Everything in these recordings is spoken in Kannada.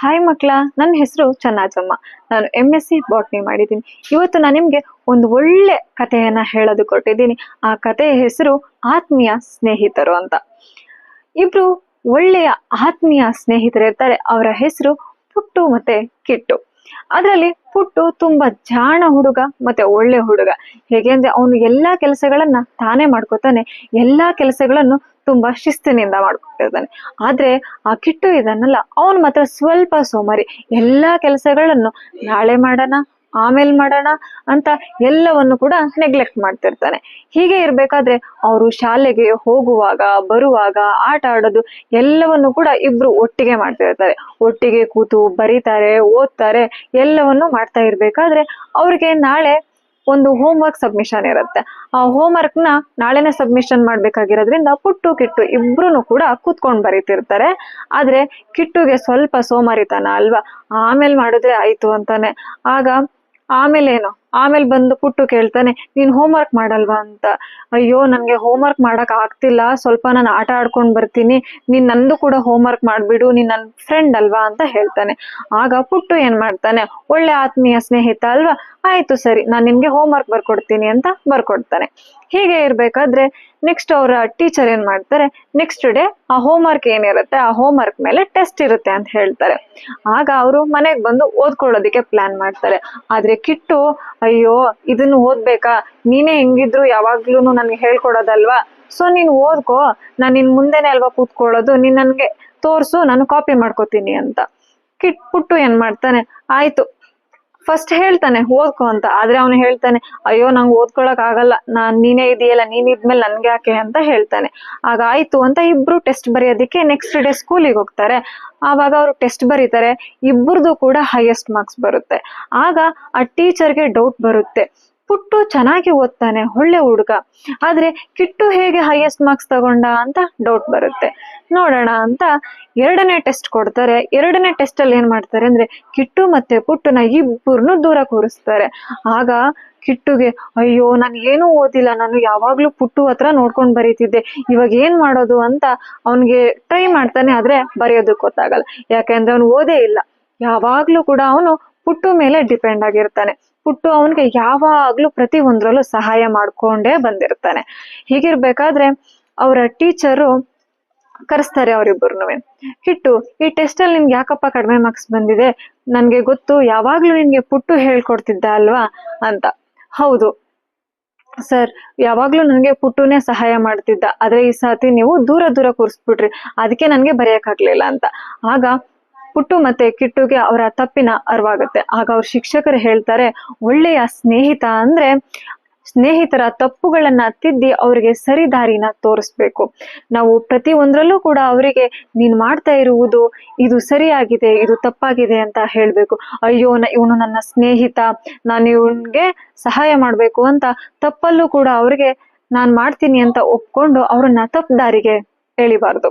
ಹಾಯ್ ಮಕ್ಕಳ, ನನ್ನ ಹೆಸರು ಚೆನ್ನಾಜಮ್ಮ. ನಾನು ಎಂ ಎಸ್ ಸಿ ಬಾಟ್ನಿ ಮಾಡಿದ್ದೀನಿ. ಇವತ್ತು ನಾನು ನಿಮಗೆ ಒಂದು ಒಳ್ಳೆ ಕಥೆಯನ್ನು ಹೇಳೋದು ಕೊಟ್ಟಿದ್ದೀನಿ. ಆ ಕಥೆಯ ಹೆಸರು ಆತ್ಮೀಯ ಸ್ನೇಹಿತರು ಅಂತ. ಇಬ್ರು ಒಳ್ಳೆಯ ಆತ್ಮೀಯ ಸ್ನೇಹಿತರಿರ್ತಾರೆ. ಅವರ ಹೆಸರು ಪುಟ್ಟು ಮತ್ತೆ ಕಿಟ್ಟು. ಅದರಲ್ಲಿ ಪುಟ್ಟು ತುಂಬಾ ಜಾಣ ಹುಡುಗ ಮತ್ತೆ ಒಳ್ಳೆ ಹುಡುಗ. ಹೇಗೆ ಅಂದ್ರೆ ಅವನು ಎಲ್ಲಾ ಕೆಲಸಗಳನ್ನ ತಾನೇ ಮಾಡ್ಕೋತಾನೆ, ಎಲ್ಲಾ ಕೆಲಸಗಳನ್ನು ತುಂಬಾ ಶಿಸ್ತಿನಿಂದ ಮಾಡ್ಕೊತಿರ್ತಾನೆ. ಆದ್ರೆ ಆ ಕಿಟ್ಟು ಇದನ್ನಲ್ಲ, ಅವನು ಮಾತ್ರ ಸ್ವಲ್ಪ ಸೋಮಾರಿ. ಎಲ್ಲಾ ಕೆಲಸಗಳನ್ನು ನಾಳೆ ಮಾಡೋಣ ಆಮೇಲೆ ಮಾಡೋಣ ಅಂತ ಎಲ್ಲವನ್ನು ಕೂಡ ನೆಗ್ಲೆಕ್ಟ್ ಮಾಡ್ತಿರ್ತಾನೆ. ಹೀಗೆ ಇರ್ಬೇಕಾದ್ರೆ ಅವರು ಶಾಲೆಗೆ ಹೋಗುವಾಗ, ಬರುವಾಗ ಆಟ ಆಡೋದು ಎಲ್ಲವನ್ನು ಕೂಡ ಇಬ್ರು ಒಟ್ಟಿಗೆ ಮಾಡ್ತಿರ್ತಾರೆ. ಒಟ್ಟಿಗೆ ಕೂತು ಬರೀತಾರೆ, ಓದ್ತಾರೆ, ಎಲ್ಲವನ್ನು ಮಾಡ್ತಾ ಇರ್ಬೇಕಾದ್ರೆ ಅವ್ರಿಗೆ ನಾಳೆ ಒಂದು ಹೋಮ್ ವರ್ಕ್ ಸಬ್ಮಿಷನ್ ಇರುತ್ತೆ. ಆ ಹೋಮ್ ವರ್ಕ್ನ ನಾಳೆನೆ ಸಬ್ಮಿಷನ್ ಮಾಡ್ಬೇಕಾಗಿರೋದ್ರಿಂದ ಪುಟ್ಟು ಕಿಟ್ಟು ಇಬ್ರು ಕೂಡ ಕೂತ್ಕೊಂಡು ಬರೀತಿರ್ತಾರೆ. ಆದ್ರೆ ಕಿಟ್ಟುಗೆ ಸ್ವಲ್ಪ ಸೋಮಾರಿತನ ಅಲ್ವಾ? ಆಮೇಲೆ ಮಾಡಿದ್ರೆ ಆಯ್ತು ಅಂತಾನೆ. ಆಗ ಆಮೇಲೆ ಏನು? ಆಮೇಲೆ ಬಂದು ಪುಟ್ಟು ಕೇಳ್ತಾನೆ, ನೀನ್ ಹೋಮ್ ವರ್ಕ್ ಮಾಡಲ್ವಾ ಅಂತ? ಅಯ್ಯೋ ನನಗೆ ಹೋಮ್ ವರ್ಕ್ ಮಾಡಕ್ ಆಗ್ತಿಲ್ಲ. ಸ್ವಲ್ಪ ನಾನು ಆಟ ಆಡ್ಕೊಂಡ್ ಬರ್ತೀನಿ. ನೀನ್ ನಂದು ಕೂಡ ಹೋಮ್ ವರ್ಕ್ ಮಾಡ್ಬಿಡು. ನೀನ್ ನನ್ ಫ್ರೆಂಡ್ ಅಲ್ವಾ? ಅಂತ ಹೇಳ್ತಾನೆ. ಆಗ ಪುಟ್ಟು ಏನ್ ಮಾಡ್ತಾನೆ, ಒಳ್ಳೆ ಆತ್ಮೀಯ ಸ್ನೇಹಿತ ಅಲ್ವಾ? ಆಯ್ತು ಸರಿ. ನಾನ್ ನಿನ್ಗೆ ಹೋಮ್ ವರ್ಕ್ ಬರ್ಕೊಡ್ತೀನಿ ಅಂತ ಬರ್ಕೊಡ್ತಾನೆ. ಹೀಗೆ ಇರ್ಬೇಕಾದ್ರೆ ನೆಕ್ಸ್ಟ್ ಅವರ ಟೀಚರ್ ಏನ್ ಮಾಡ್ತಾರೆ ನೆಕ್ಸ್ಟ್ ಡೇ ಆ ಹೋಮ್ ವರ್ಕ್ ಏನಿರುತ್ತೆ, ಆ ಹೋಮ್ ವರ್ಕ್ ಮೇಲೆ ಟೆಸ್ಟ್ ಇರುತ್ತೆ ಅಂತ ಹೇಳ್ತಾರೆ. ಆಗ ಅವರು ಮನೆಗೆ ಬಂದು ಓದ್ಕೊಳ್ಳೋದಿಕ್ಕೆ ಪ್ಲಾನ್ ಮಾಡ್ತಾರೆ. ಆದ್ರೆ ಕಿಟ್ಟು ಅಯ್ಯೋ, ಇದನ್ನ ಓದ್ಬೇಕಾ? ನೀನೇ ಹೆಂಗಿದ್ರು ಯಾವಾಗ್ಲೂ ನನ್ಗೆ ಹೇಳ್ಕೊಡೋದಲ್ವಾ? ಸೊ ನೀನ್ ಓದ್ಕೋ. ನಾನ್ ನಿನ್ ಮುಂದೆನೆ ಅಲ್ವಾ ಕೂತ್ಕೊಳ್ಳೋದು? ನೀನ್ ನನ್ಗೆ ತೋರ್ಸು, ನಾನು ಕಾಪಿ ಮಾಡ್ಕೋತೀನಿ ಅಂತ. ಕಿಟ್ ಪುಟ್ಟು ಏನ್ ಮಾಡ್ತಾನೆ? ಆಯ್ತು. ಫಸ್ಟ್ ಹೇಳ್ತಾನೆ, ಓದ್ಕೊ ಅಂತ. ಆದ್ರೆ ಅವನು ಹೇಳ್ತಾನೆ, ಅಯ್ಯೋ, ನಂಗೆ ಓದ್ಕೊಳಕ್ ಆಗಲ್ಲ. ನಾನ್ ನೀನೇ ಇದೆಯಲ್ಲ, ನೀನ್ ಇದ್ಮೇಲೆ ನನ್ಗೆ ಯಾಕೆ? ಅಂತ ಹೇಳ್ತಾನೆ. ಆಗ ಆಯ್ತು ಅಂತ ಇಬ್ರು ಟೆಸ್ಟ್ ಬರೆಯೋದಕ್ಕೆ ನೆಕ್ಸ್ಟ್ ಡೇ ಸ್ಕೂಲಿಗೆ ಹೋಗ್ತಾರೆ. ಆವಾಗ ಅವರು ಟೆಸ್ಟ್ ಬರೀತಾರೆ. ಇಬ್ಬರದು ಕೂಡ ಹೈಯೆಸ್ಟ್ ಮಾರ್ಕ್ಸ್ ಬರುತ್ತೆ. ಆಗ ಆ ಟೀಚರ್ಗೆ ಡೌಟ್ ಬರುತ್ತೆ. ಪುಟ್ಟು ಚೆನ್ನಾಗಿ ಓದ್ತಾನೆ, ಒಳ್ಳೆ ಹುಡುಗ. ಆದ್ರೆ ಕಿಟ್ಟು ಹೇಗೆ ಹೈಯೆಸ್ಟ್ ಮಾರ್ಕ್ಸ್ ತಗೊಂಡ ಅಂತ ಡೌಟ್ ಬರುತ್ತೆ. ನೋಡೋಣ ಅಂತ ಎರಡನೇ ಟೆಸ್ಟ್ ಕೊಡ್ತಾರೆ. ಎರಡನೇ ಟೆಸ್ಟ್ ಅಲ್ಲಿ ಏನ್ ಮಾಡ್ತಾರೆ ಅಂದ್ರೆ ಕಿಟ್ಟು ಮತ್ತೆ ಪುಟ್ಟನ ಇಬ್ಬರನ್ನು ದೂರ ಕೂರಿಸ್ತಾರೆ. ಆಗ ಕಿಟ್ಟುಗೆ, ಅಯ್ಯೋ, ನಾನು ಏನೂ ಓದಿಲ್ಲ. ನಾನು ಯಾವಾಗ್ಲೂ ಪುಟ್ಟು ಹತ್ರ ನೋಡ್ಕೊಂಡು ಬರೀತಿದ್ದೆ. ಇವಾಗ ಏನ್ ಮಾಡೋದು? ಅಂತ ಅವನಿಗೆ ಟ್ರೈ ಮಾಡ್ತಾನೆ, ಆದ್ರೆ ಬರೆಯೋದಕ್ಕೆ ಗೊತ್ತಾಗಲ್ಲ. ಯಾಕೆಂದ್ರೆ ಅವನು ಓದೇ ಇಲ್ಲ. ಯಾವಾಗ್ಲೂ ಕೂಡ ಅವನು ಪುಟ್ಟು ಮೇಲೆ ಡಿಪೆಂಡ್ ಆಗಿರ್ತಾನೆ. ಪುಟ್ಟು ಅವನಿಗೆ ಯಾವಾಗ್ಲೂ ಪ್ರತಿ ಒಂದ್ರಲ್ಲೂ ಸಹಾಯ ಮಾಡ್ಕೊಂಡೇ ಬಂದಿರ್ತಾನೆ. ಹೀಗಿರ್ಬೇಕಾದ್ರೆ ಅವರ ಟೀಚರು ಕರೆಸ್ತಾರೆ ಅವರಿಬ್ಬರನ್ನು ಹಿಟ್ಟು, ಈ ಟೆಸ್ಟ್ ಅಲ್ಲಿ ನಿನ್ಗೆ ಯಾಕಪ್ಪ ಕಡಿಮೆ ಮಾರ್ಕ್ಸ್ ಬಂದಿದೆ? ನನ್ಗೆ ಗೊತ್ತು, ಯಾವಾಗ್ಲೂ ನಿನ್ಗೆ ಪುಟ್ಟು ಹೇಳ್ಕೊಡ್ತಿದ್ದ ಅಲ್ವಾ? ಅಂತ. ಹೌದು. ಸರ್, ಯಾವಾಗ್ಲೂ ನನಗೆ ಪುಟ್ಟುನೇ ಸಹಾಯ ಮಾಡ್ತಿದ್ದ. ಆದ್ರೆ ಈ ಸತಿ ನೀವು ದೂರ ದೂರ ಕೂರಿಸ್ಬಿಟ್ರಿ. ಅದಕ್ಕೆ ನನಗೆ ಬರೆಯಕ್ಕಾಗ್ಲಿಲ್ಲ ಅಂತ. ಆಗ ಪುಟ್ಟು ಮತ್ತೆ ಕಿಟ್ಟುಗೆ ಅವರ ತಪ್ಪಿನ ಅರಿವಾಗುತ್ತೆ. ಆಗ ಅವ್ರ ಶಿಕ್ಷಕರು ಹೇಳ್ತಾರೆ, ಒಳ್ಳೆಯ ಸ್ನೇಹಿತ ಅಂದ್ರೆ ಸ್ನೇಹಿತರ ತಪ್ಪುಗಳನ್ನ ತಿದ್ದಿ ಅವರಿಗೆ ಸರಿ ದಾರಿನ ತೋರಿಸ್ಬೇಕು. ನಾವು ಪ್ರತಿ ಒಂದ್ರಲ್ಲೂ ಕೂಡ ಅವರಿಗೆ, ನೀನ್ ಮಾಡ್ತಾ ಇರುವುದು, ಇದು ಸರಿಯಾಗಿದೆ, ಇದು ತಪ್ಪಾಗಿದೆ ಅಂತ ಹೇಳ್ಬೇಕು. ಅಯ್ಯೋ ಇವನು ನನ್ನ ಸ್ನೇಹಿತ, ನಾನು ಇವನ್ಗೆ ಸಹಾಯ ಮಾಡ್ಬೇಕು ಅಂತ ತಪ್ಪಲ್ಲೂ ಕೂಡ ಅವ್ರಿಗೆ, ನಾನ್ ಮಾಡ್ತೀನಿ ಅಂತ ಒಪ್ಕೊಂಡು ಅವ್ರನ್ನ ತಪ್ಪು ದಾರಿಗೆ ಎಳಿಬಾರ್ದು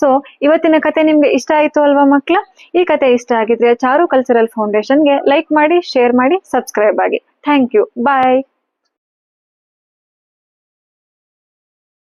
ಸೊ ಇವತ್ತಿನ ಕತೆ ನಿಮ್ಗೆ ಇಷ್ಟ ಆಯ್ತು ಅಲ್ವಾ ಮಕ್ಳ? ಈ ಕತೆ ಇಷ್ಟ ಆಗಿದ್ರೆ ಚಾರು ಕಲ್ಚರಲ್ ಫೌಂಡೇಶನ್ಗೆ ಲೈಕ್ ಮಾಡಿ ಶೇರ್ ಮಾಡಿ ಸಬ್ಸ್ಕ್ರೈಬ್ ಆಗಿ. Thank you bye